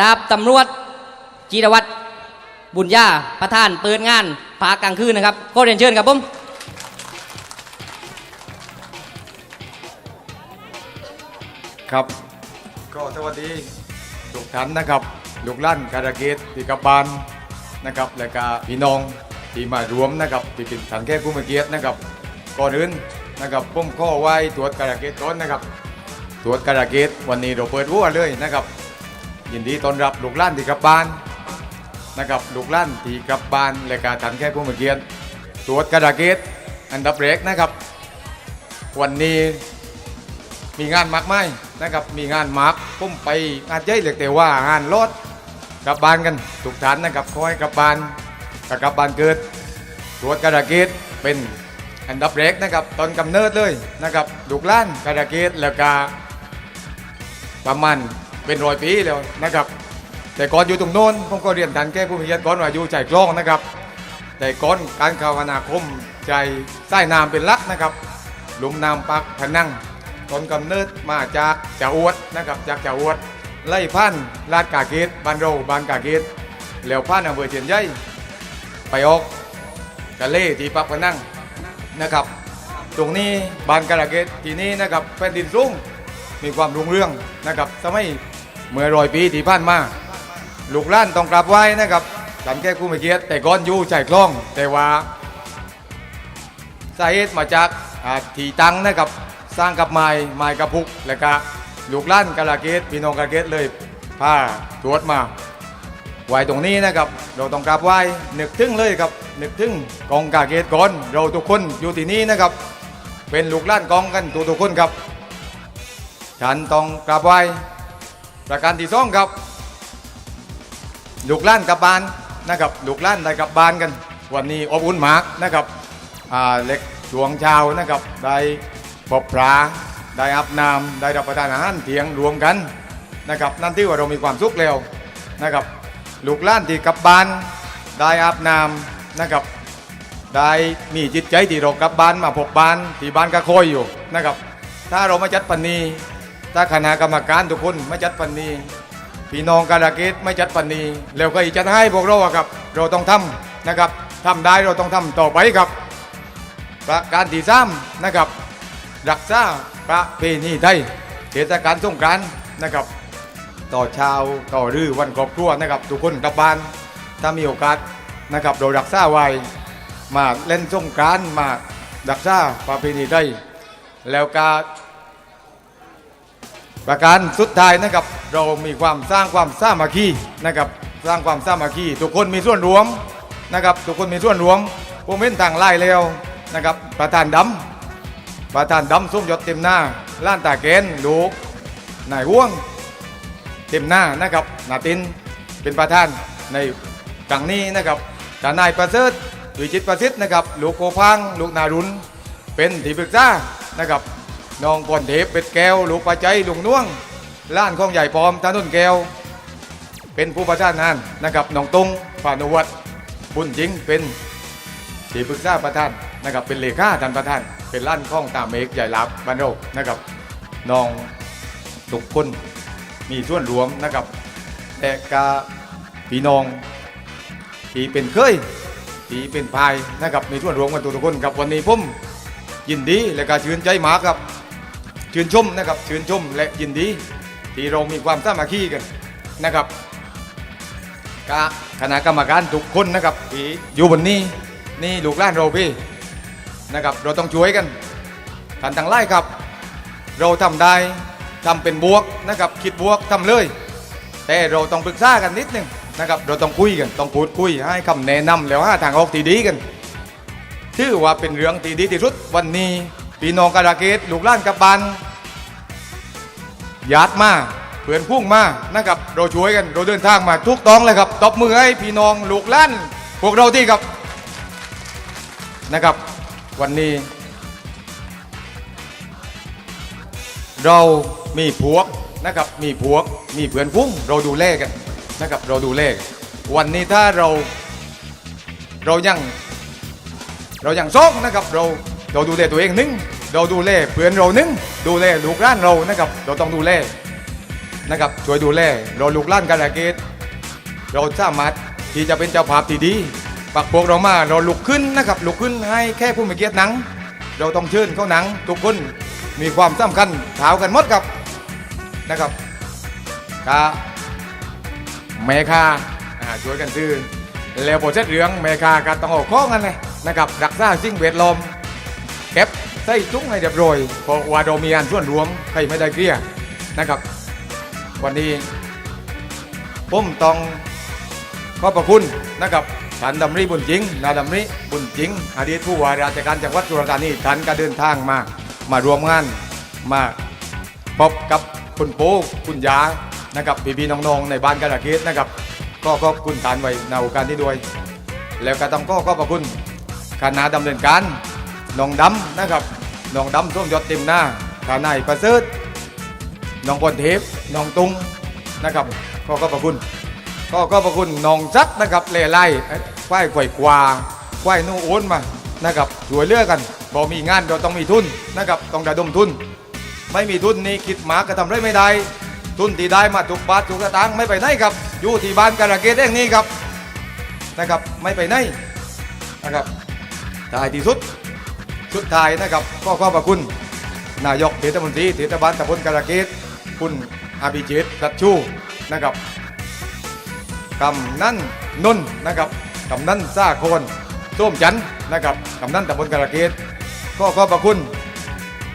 ดาบตำรวจจีรวัตรบุญญาประธานเปิดงานภาคกลางคืนนะครับก็เรียนเชิญครับผมครับ ก็สวัสดีทุกท่านนะครับลูกลั่นการเกตที่กับบานนะครับและก็พี่น้องที่มารวมนะครับที่เป็นสันแค่ผู้มาเกียรตินะครับก่อนอื่นนะครับผมข้อไว้ตรวจการเกตก่อนนะครับ ตรวจการเกตวันนี้เราเปิดวัวเลยนะครับ ยินดีต้อนรับลูกหลั่นที่กับบานนะครับลูกหลั่นที่กับบานและก็สันแค่ผู้มาเกียรติตรวจกระดาเกตอันดับแรกนะครับ วันนี้มีงานมากไหมนะครับมีงานมากผมไปงานใหญ่เหลือแต่ว่างานรถกลับบ้านกันทุกท่านนะครับคอยกลับบ้านกับกลับบ้านเกิดตรวจกระดาเกตเป็นอันดับแรกนะครับตอนกำเนิดเลยนะครับลูกล้านกระดาเกตแล้วก็ประมาณ เป็นร้อยปีแล้วนะครับ แต่ก่อนอยู่ตรงโน้นผมก็เรียนทันแก้ผู้มีเกียรติก่อนว่าอยู่ใจกล้องนะครับ แต่ก่อนการคาวนาคมใจใต้น้ำเป็นลักนะครับหลุมน้ำปักพนังต้นกำเนิดมาจากจ่าอวดนะครับจากจ่าอวดไล่พันลาดกาเกตบานเรบานกาเกตแล้วพันอำเภอเชียนใหญ่ไปออกกะเล่ที่ปักพนังนะครับ ตรงนี้บานกาเกตที่นี้นะครับแผ่นดินสูงมีความรุ่งเรืองนะครับสมัย เมื่อร้อยปีที่ผ่านมาลูกล้านต้องกราบไว้นะครับสันแก้คู่ไม่เกียรติแต่ก้อนอยู่ใจคล่อง แต่ว่าสาเหตุมาจากที่ตังนะครับสร้างกับไม้ไม้กระพุกแล้วก็ลูกล้านกาลาเกตพี่น้องกาลาเกตเลยพาตรวจมาไหวตรงนี้นะครับ เราต้องกราบไหว้นึกถึงเลยครับนึกถึงกองกาเกตก่อน เราทุกคนอยู่ที่นี่นะครับ เป็นลูกล้านกองกันทุกทุกคนครับฉันต้องกราบไหว้ ประการที่สองครับลูกล้านกับบานนะครับลูกล้านได้กับบานกัน วันนี้อบอุ่นมากนะครับเล็กดวงเช้านะครับได้พบพระได้อาบน้ำได้รับประทานอาหารเที่ยงรวมกันนะครับนั่นที่ว่าเรามีความสุขแล้วนะครับลูกล้านที่กับบานได้อาบน้ำนะครับได้มีจิตใจที่เรากับบานมาพบบ้านที่บ้านก็คอยอยู่นะครับถ้าเราม่จัดปันนี ถ้าคณะกรรมการทุกคนไม่จัดปันนีพี่น้องกาลาเกตไม่จัดปันนีแล้วก็อีกจัดให้พวกเราครับ เราต้องทำนะครับทำได้เราต้องทำต่อไปครับ ประการที่สามนะครับ รักษาประเพณีไทยเทศกาลสงกานต์นะครับ ต่อช้าต่อรือวันครอบครัวนะครับ ทุกคนกลับบ้านถ้ามีโอกาสนะครับเรารักษาไว้มาเล่นสงกานต์มารักษาประเพณีไทยแล้วก็ ประการสุดท้ายนะครับ เรามีความสร้างความสามัคคีนะครับ สร้างความสามัคคีทุกคนมีส่วนรวมนะครับ ทุกคนมีส่วนรวมผมเห็นทางไล่แล้วนะครับ ประธานดำประธานดำส้มยศเต็มหน้าล้านตาเกนลูกนายห่วง เต็มหน้านะครับนาตินเป็นประธานในครั้งนี้นะครับทนายประเสริฐวิจิตประสิทธิ์นะครับลูกโกพังลูกนารุนเป็นที่ปรึกษานะครับ น้องพรเทพเป็ดแก้วลูกปลาใจลุงน่วงล้านของใหญ่ปลอมถนนแก้ว เป็นผู้ประชานงานนะครับน้องตุงฝ่านุวัตบุญจริงเป็นที่ปรึกษาประธานนะครับเป็นเลขาท่านประธาน เป็นล้านข้องตามเมกใหญ่ลับบ้านเรานะครับน้องทุกคนมีส่วนรวมนะครับ แต่กาพี่น้องที่เป็นเคยที่เป็นพายนะครับมีส่วนรวมกันทุกคนครับวันนี้ผมยินดีและก็ชื่นใจมากครับ ชื่นชมนะครับชื่นชมและยินดีที่เรามีความสามัคคีกันนะครับกะคณะกรรมการทุกคนนะครับที่อยู่บนนี้นี่ลูกหล้านเราพี่นะครับ เราต้องช่วยกันกันทั้งไล่ครับ เราทำได้ทำเป็นบวกนะครับ คิดบวกทำเลย แต่เราต้องปรึกษากันนิดนึงนะครับ เราต้องคุยกันต้องพูดคุยให้คำแนะนำแล้วหาทางออกที่ดีกันถือว่าเป็นเรื่องที่ดีที่สุดวันนี้พี่น้องกาลาเกตลูกหล้านกับบาน ญาติมากเพื่อนพุ่งมากนะครับเราช่วยกันเราเดินทางมาทุกต้องเลยครับตบมือให้พี่น้องลูกล้านพวกเราที่ครับนะครับ วันนี้ เรามีพวกนะครับมีพวกมีเพื่อนฟุ้งเราดูแลกันนะครับเราดูแลกันวันนี้ถ้าเราเรายังเรายังซอกนะครับเราเราดูแลตัวเองนึ่ง เราดูแลเพื่อนเราหนึ่งดูแลลูกร้านเรานะครับเราต้องดูแลนะครับช่วยดูแลเราลูกหล้านการเกตเราสามารถที่จะเป็นเจ้าภาพที่ดีปักพวกเรามาเราลุกขึ้นนะครับลุกขึ้นให้แค่ผู้มีเกียรติหนัง เราต้องเชิญเข้าหนัง ทุกคนมีความสำคัญเท้ากันหมดครับนะครับกาแม่คาอ่าช่วยกันซื้อแล้วพอเสร็จเรื่องแม่คาก็ต้องออกข้องกันเลยนะครับรักษาสิ่งแวดล้อมเก็บ ใส่จุ้งให้เรียบร้อยเพราะว่าเรามีอันส่วนรวมใครไม่ได้เคลียนะครับ วันนี้ผมต้องขอบพระคุณนะครับท่านดำริบุญจริงนาดำริบุญจริงอดีตผู้ว่าราชการจังหวัดสุราษฎร์ธานีท่านก็เดินทางมา มารวมงานมาพบกับคุณปูคุณยานะครับพี่ๆน้องๆในบ้านกระเกตนะครับ ก็ขอบคุณท่านไว้ในโอกาสที่ด้วย แล้วก็ต้องขอขอบพระคุณคณะดำเนินการ น้องดำนะครับน้องดำส้มยศเต็มหน้าทานายประเสริฐน้องพลเทพน้องตุงนะครับก็ขอบพระคุณก็ขอบพระคุณน้องจักนะครับเล่ไล่ควายไขว่กวาควายนู่นโอนมานะครับช่วยเลือกันบอมีงานเราต้องมีทุนนะครับต้องระดมทุน ไม่มีทุนนี่คิดหมาก็ทำไรไม่ได้ ทุนที่ได้มาทุกบาททุกสตางค์ไม่ไปไหนครับอยู่ที่บ้านการะเกดเองนี่ครับนะครับไม่ไปไหนนะครับท้ที่สุด สุดท้ายนะครับก็ขอบพระคุณ นายกเทศมนตรีเทศบาลตำบลกระเกตคุณอาภิเจตรัชชูนะครับกำนันนนนะครับกำนันซาโคนส้มจันนะครับกำนันตำบลกระเกตก็ขอบพระคุณ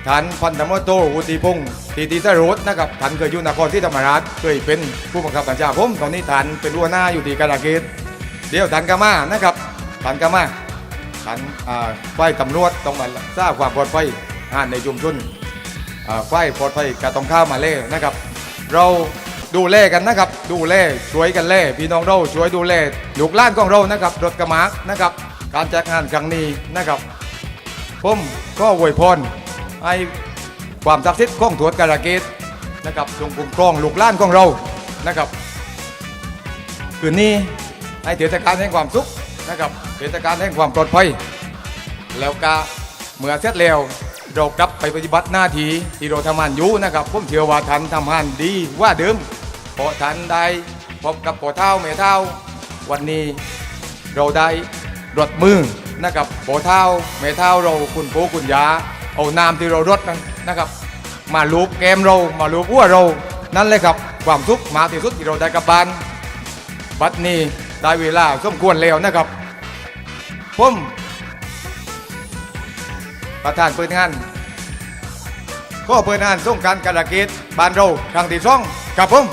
ท่านพันธมโทวุฒิพงศ์ทีตีสรุตนะครับท่านเคยอยู่นครที่ธรรมราชเคยเป็นผู้บังคับบัญชาผมตอนนี้ท่านเป็นหัวหน้าอยู่ที่กระเกตเดี๋ยวท่านก็มานะครับท่านก็มา งอ่าฝ่ายตำรวจต้องมาทราบความปลอดภัยในชุมชนอ่าฝ่ายปลอดภัยก็ต้องข้ามาเล่นะครับ เราดูแลกันนะครับ ดูแลช่วยกันแล่พี่น้องเราช่วยดูแลลูกหล้านของเรานะครับ รถกระมากนะครับ การจัดงานครั้งนี้นะครับผมก็อวยพรให้ความศักดิ์สิทธิ์ของถวดการะเกตนะครับจงคุ้มครองลูกหล้านของเรานะครับคืนนี้ให้เทศกาลแห่งความสุขนะครับ เทศกาลแห่งความปลอดภัย แล้วก็เมื่อเสร็จแล้วเรากลับไปปฏิบัติหน้าที่ที่เราทำงานอยู่นะครับผมเชื่อว่าท่านทำงานดีว่าเดิมเพราะท่านได้พบกับพ่อเท่าแม่เท่าวันนี้เราได้รดมือนะครับพ่อเท่าแม่เท่าเราคุณปู่คุณยาเอาน้ำที่เรารดนั้นะครับ มาลูบแกมเรามาลูบหัวเรา นั่นเลยครับความสุขมาที่สุดที่เราได้กับบ้านบัดนี้ได้เวลาสมควรแล้วนะครับ ผมประธานเปิดงานก็เปิดงานส่งการกระเกตบานเราครั้งที่สองกับผม